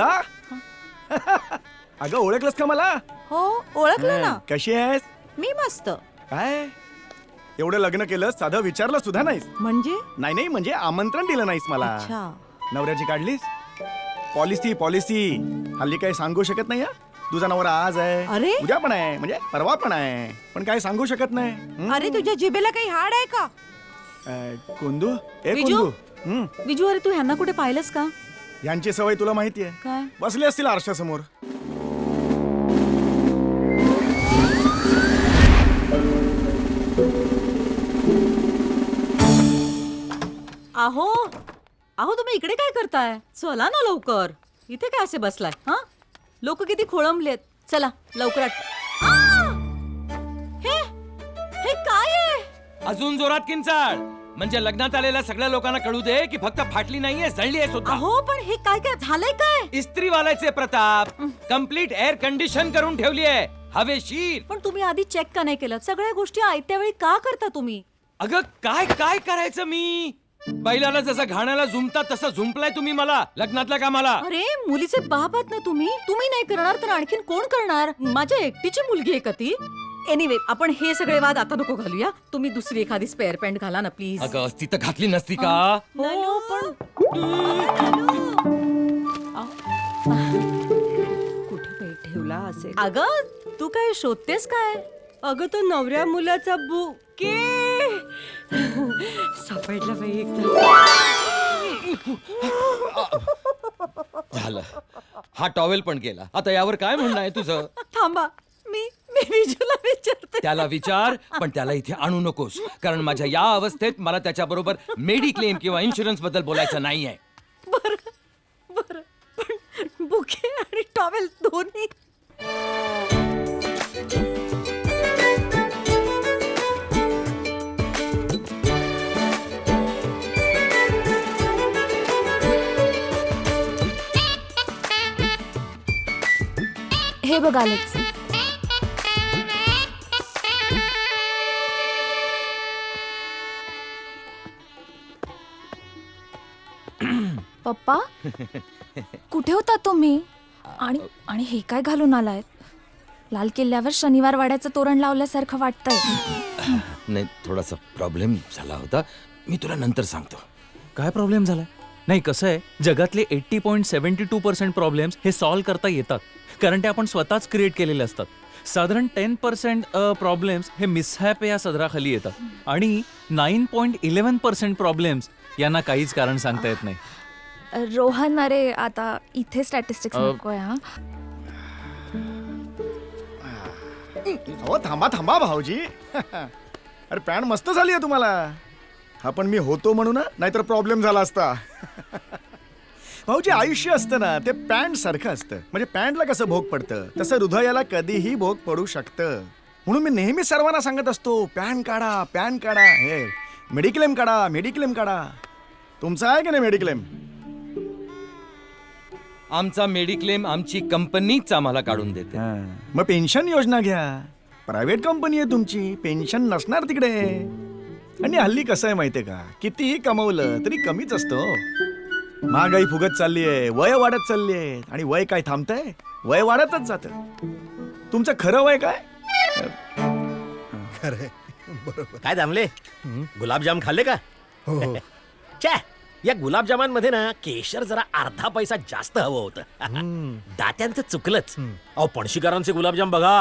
वृंदा अगं ओळखलंस का मला? हो ओळखलं ना. कशी आहेस? मी मस्त. काय? एवढं लग्न केलं साधं विचारलं सुद्धा नाहीस. म्हणजे? नाही नाही म्हणजे आमंत्रण दिलं नाहीस मला. अच्छा. नवऱ्याची काढलीस? Policy policy. हल्ली काही सांगू शकत नाही हा? तुझा नवरा आज आहे. अरे? उद्या पण आहे म्हणजे परवा पण आहे. पण काय सांगू शकत नाही. हं? अरे तुझ्या जिभेला काही हाड आहे का? अं, कुंदू? ए विजू? कुंदू. हं, विजू अरे तू ह्यांना कुठे पाहिलंस का? यांची सवय तुला माहिती आहे काय? बसले असतील आरशासमोर. अहो अहो तुम्ही इकडे काय करताय? चला ना लवकर. इथे काय असे बसलाय हा? लोक किती खोळंबलेत. चला लवकर आट- आ! हे हे काय आहे? अजून जोरात किंचाळ. म्हणजे लग्नात आलेल्या सगळ्या लोकांना कळू दे की फक्त फाटली नाहीये जळली आहे सुद्धा. अहो पण हे काय काय झालंय काय? इस्त्री वालायचे प्रताप कंप्लीट एअर कंडिशन करून ठेवली आहे. हवेशीर पण तुम्ही आधी चेक का नाही केलं? सगळ्या गोष्टी आयत्या वेळी का करता तुम्ही? अगं काय काय करायचं मी? बैलाला जसं घाण्याला झुमता तसं झुंपलाय तुम्ही मला लग्नातल्या कामाला. अरे मुलीचे बाप आहात ना तुम्ही? तुम्ही नाही करणार तर आणखीन कोण करणार? माझ्या एकटीची मुलगी आहे का ती? एनिवे आपण हे सगळे वाद आता नको घालूया. तुम्ही दुसरी एखादी स्पेअर पॅन्ट घाला ना प्लीज अगं असती तर घातली नसती का? हो. पण कुठे बाई ठेवला असेल? अगं तू काय शोधतेस काय? अगं तो नवऱ्या मुलाचा बुके. सापडला बाई एकदा. झालं. हा टॉवेल पण गेला. आता यावर काय म्हणणं आहे तुझं? थांबा. विजूला विचारते त्याला विचार पण त्याला इथे आणू नकोस. कारण माझ्या या अवस्थेत मला त्याच्याबरोबर मेडिक्लेम किंवा इन्शुरन्सबद्दल बोलायचं नाहीये. बर बर. पण बुके आणि टॉवेल दोन्ही. हे बघ पप्पा? कुठे होता तुम्ही? आणि आणि हे काय घालून आलाय लाल किल्ल्यावर शनिवार वाड्याचं तोरण लावल्यासारखं वाटतंय. नाही थोडासा प्रॉब्लेम झाला होता. मी तुला नंतर सांगतो. काय प्रॉब्लेम झाला नाही कसं आहे जगातले eighty point seventy two percent problems हे सॉल्व्ह करता येतात. कारण ते आपण स्वतःच क्रिएट केलेले असतात. साधारण टेन पर्सेंट प्रॉब्लेम्स हे मिसहॅप या सदराखाली येतात. आणि nine point eleven percent problems यांना काहीच कारण सांगता येत नाही. रोहन अरे आता इथे स्टॅटिस्टिक्स अ, नकोय हा. हो थांबा थांबा भाऊजी. अरे पॅन्ट मस्त झाली आहे तुम्हाला. हा पण मी होतो म्हणून ना, नाहीतर प्रॉब्लेम झाला असता. भाऊजी आयुष्य असतं ना ते पॅन्ट सारखं असतं. म्हणजे पॅन्टला कसं भोग पडतं? तसं हृदयाला कधीही भोग पडू शकतं. म्हणून मी नेहमी सर्वांना सांगत असतो पॅन काढा पॅन काढा. हे मेडिक्लेम काढा मेडिक्लेम काढा. तुमचा आहे की नाही मेडिक्लेम? आमचा मेडिक्लेम आमची कंपनीच आम्हाला काढून देते. मग पेन्शन योजना घ्या. प्रायव्हेट कंपनी आहे तुमची. पेन्शन नसणार तिकडे. आणि हल्ली कसं आहे माहितीये का? कितीही कमवलं तरी कमीच असतं. हो. महागाई फुगत चालली आहे वय वाढत चालली आहे. आणि वय काय थांबतंय? वय वाढतच जात. तुमचं खरं वय काय? काय दामले गुलाबजाम खाल्ले का? छे या गुलाबजामांमध्ये ना केशर जरा अर्धा पैसा जास्त हवं होतं. दात्यांचं चुकलंच. अहो पणशीकरांचे गुलाबजाम बघा.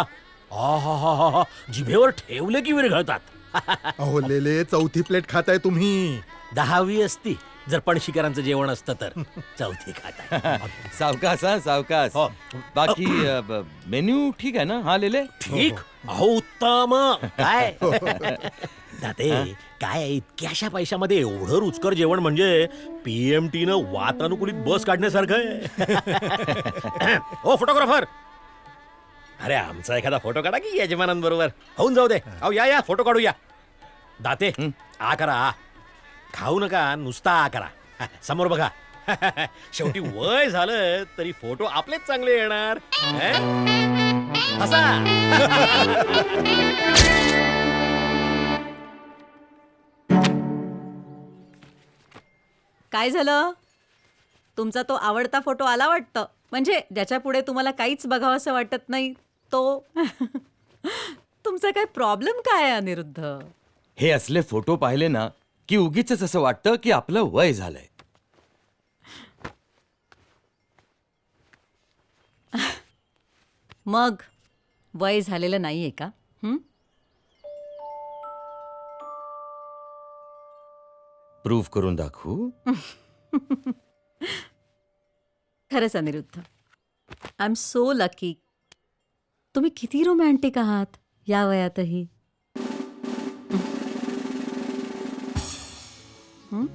हा हा हा हा हा जिभेवर ठेवले की विरघळतात. अहो लेले चौथी प्लेट खाताय तुम्ही. दहावी असती. जर पणशीकरांचं जेवण असतं तर. चौथी खाता सावकाश हा सावकाश. हो. बाकी मेन्यू ठीक आहे ना? हा लेले? ठीक. अहो उत्तम. काय? दाते काय इतक्याशा पैशामध्ये एवढं रुचकर जेवण म्हणजे पीएमटी न वातानुकूलित बस काढण्यासारखं आहे. ओ फोटोग्राफर! अरे आमचा एखादा फोटो काढा की यजमानांबरोबर. होऊन जाऊ दे. अहो या या फोटो काढूया दाते आ करा आ. खाऊ नका नुसता आ करा. समोर बघा. शेवटी वय झालं तरी फोटो आपलेच चांगले येणार. हं? असा काय झालं? तुमचा तो आवडता फोटो आला वाटतं. म्हणजे ज्याच्या पुढे तुम्हाला काहीच बघावं असं वाटत नाही तो तुमचा काय प्रॉब्लेम काय आहे अनिरुद्ध? हे असले फोटो पाहिले ना की उगीच असं वाटतं की आपलं वय झालंय. मग वय झालेलं नाहीये का? हं? प्रूव्ह करून दाखवू खरंच Aniruddha I am so lucky तुम्ही किती रोमॅन्टिक आहात या वयातही. हं?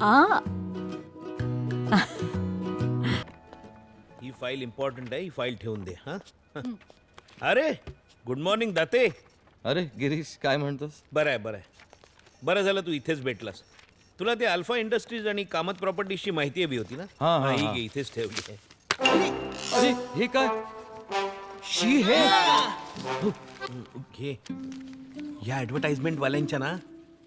आ? ही फाईल इम्पॉर्टंट आहे ही फाईल ठेवून दे हा? अरे गुड मॉर्निंग दाते. अरे गिरीश काय म्हणतोस? बरं आहे बरं आहे. बरं झालं तू इथेच भेटलास. तुला ते अल्फा इंडस्ट्रीज आणि कामत प्रॉपर्टीजची माहिती हवी होती ना? हा, हा, ही हा. घे इथेच ठेवली आहे. अरे हे काय? शी हे? घे. या ऍडव्हर्टाइजमेंट वाल्यांच्या ना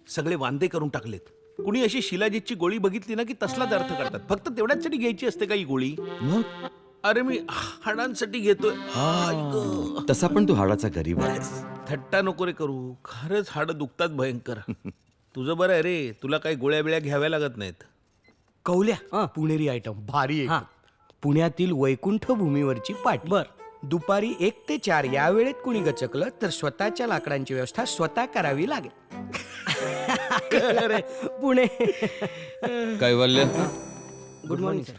सगळे वांदे करून टाकलेत. कुणी अशी शिलाजीतची गोळी बघितली ना की तसलाच अर्थ करतात. फक्त तेवढ्याचसाठी घ्यायची असते का ही गोळी? मग? अरे मी हाडांसाठी घेतोय. आई गं. तसा पण तू हाडाचा गरीब आहेस. थट्टा नको रे करू. खरंच हाडं दुखतात भयंकर. तुझं बरं आहे रे. तुला काही गोळ्या बिळ्या घ्याव्या लागत नाहीत. कौल्या पुणेरी आयटम भारी हा. पुण्यातील वैकुंठ भूमीवरची पाट. बर. दुपारी एक ते चार या वेळेत कुणी गचकलं तर स्वतःच्या लाकडांची व्यवस्था स्वतः करावी लागेल. पुणे. कैवल्य. गुड मॉर्निंग सर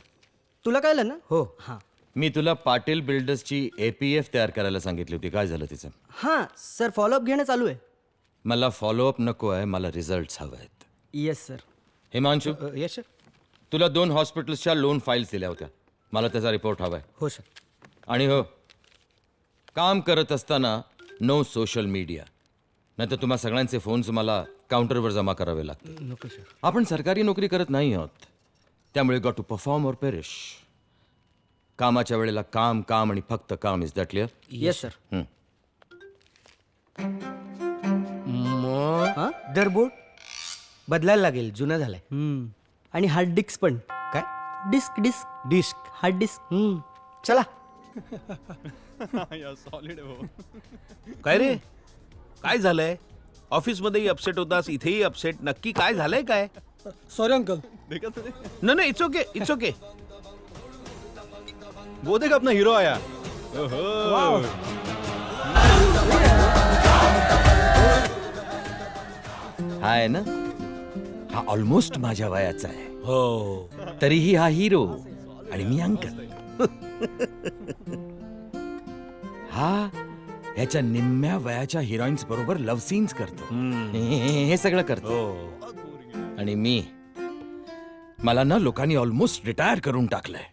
तुला कळलं ना? हो. हा. मी तुला पाटील बिल्डर्सची एपीएफ तयार करायला सांगितली होती. काय झालं तिचं? हा सर फॉलोअप घेणं चालू आहे. मला फॉलोअप नको आहे मला रिझल्ट हवे आहेत. Yes sir Himanshu? Yes sir तुला दोन हॉस्पिटल्सच्या लोन फाईल्स दिल्या होत्या. मला त्याचा रिपोर्ट हवा आहे. हो सर आणि हो काम करत असताना नो सोशल मीडिया नाहीतर तुम्हा सगळ्यांचे फोन्स मला काउंटरवर जमा करावे लागतील. नको सर आपण सरकारी नोकरी करत नाही आहोत. त्यामुळे got to perform or perish कामाच्या वेळेला काम काम आणि फक्त काम. Is that clear yes sir हं. मग दरबोर्ड बदलायला लागेल जुना झालाय. आणि हार्ड डिस्क पण. काय? Disk disk disk hard disk चला. काय रे? काय झालंय? ऑफिसमध्येही अपसेट होतास इथेही अपसेट नक्की काय झालंय काय? सॉरी अंकल नाही नाही इट्स ओके इट्स ओके वो देख अपना हीरो आया। हा आहे ना? हा ऑलमोस्ट माझ्या वयाचा आहे. हो। तरीही हा हिरो आणि मी अंकल. हा ह्याच्या निम्म्या वयाच्या हिरोईन्स बरोबर लव्ह सीन्स करतो. हे हे सगळं करतो. हो. आणि मी मला ना लोकांनी ऑलमोस्ट रिटायर करून टाकलंय.